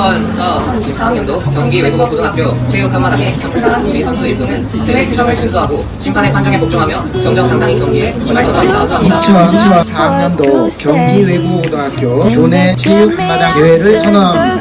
2024학년도 경기 외국어 고등학교 체육 한마당에 참가한 우리 선수 일부는 대회 규정을 준수하고 심판의 판정에 복종하며 정정당당히 경기에 임할 것을 감사합니다. 2024학년도 경기 외국고등학교 교내 체육 한마당 대회를 선언합니다.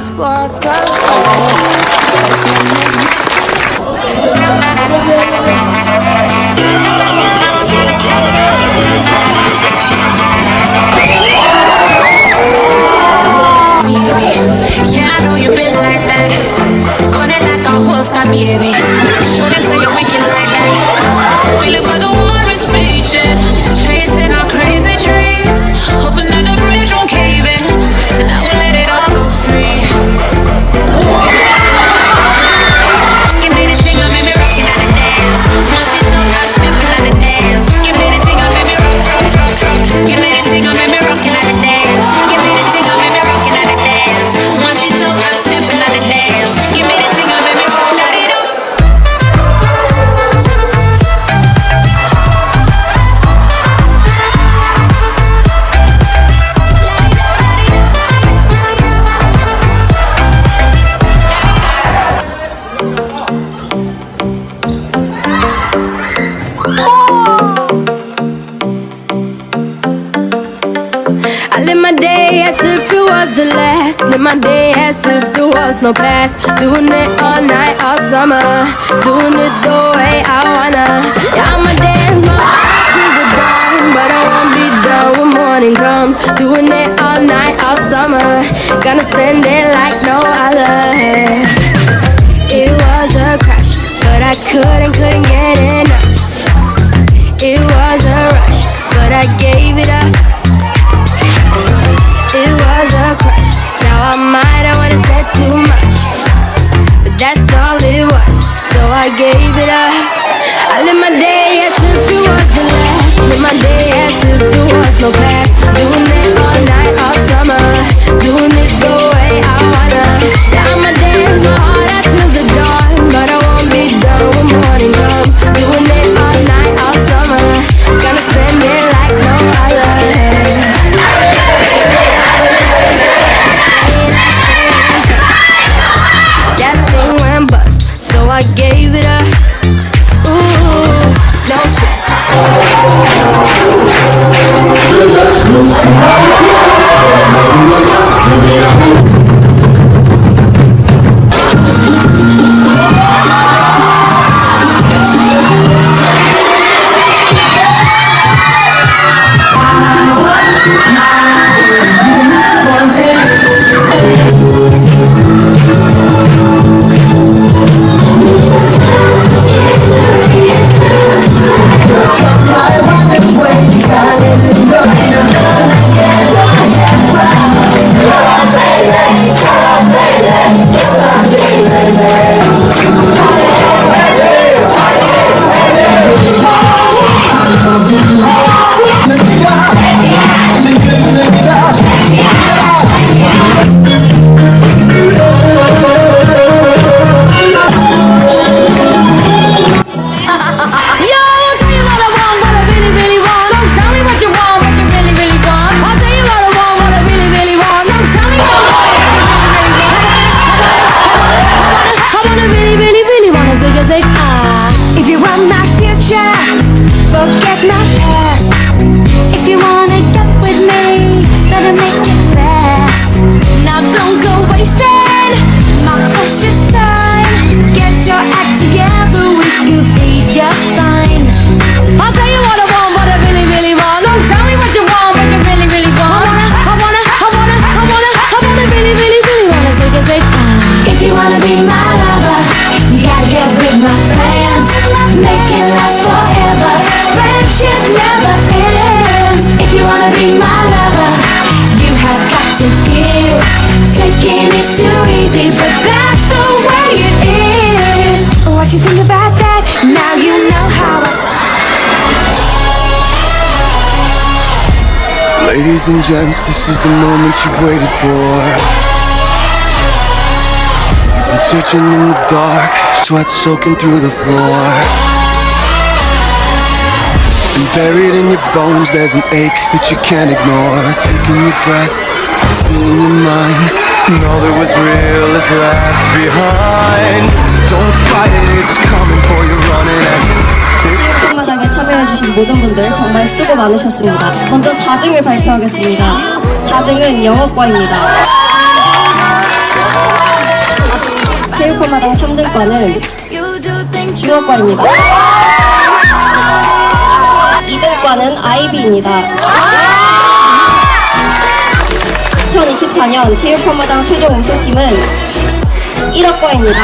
Was the last. Live my day as if there was no past. Doing it all night, all summer. Doing it the way I wanna. Yeah, I'ma dance my to the dawn. But I won't be done when morning comes. Doing it all night, all summer. Gonna spend it like no other. It was a crush, but I couldn't, couldn't get. It no. Doing it all night, all summer. Doing it the way I wanna. Yeah, I'ma dance till the dawn, but I won't be done when morning comes. Doing it all night, all summer. Gonna spend it like no other. That thing went bust, so I gave Yo, be my lover, you gotta get with my friends. Make it last forever. Friendship never ends. If you wanna be my lover, you have got to give. Taking is too easy, but that's the way it is. What you think about that? Now you know how Ladies and gents, this is the moment you've waited for. Searching in the dark, sweat soaking through the floor. And buried in your bones, there's an ache that you can't ignore. Taking your breath, stealing your mind, And all that was real is left behind. Don't fight it, it's coming for you, running at. 체육관마당에 참여해주신 모든 분들 정말 수고 많으셨습니다. 먼저 4등을 발표하겠습니다. 4등은 영어과입니다. 체육관마당 3등과는 중어과입니다. 2등과는 IB입니다. 2024년 체육관마당 최종 우승팀은 1학과입니다.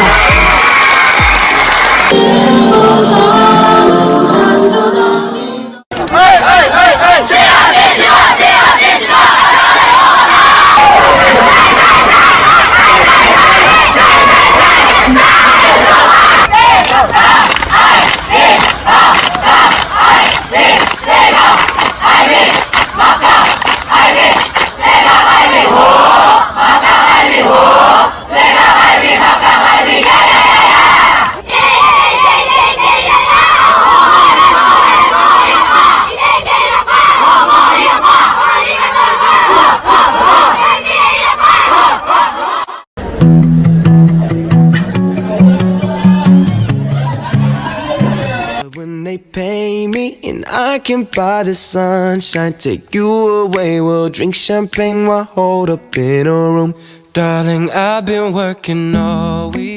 Pay me and I can buy the sunshine, take you away, we'll drink champagne while hold up in a room. Darling, I've been working all week.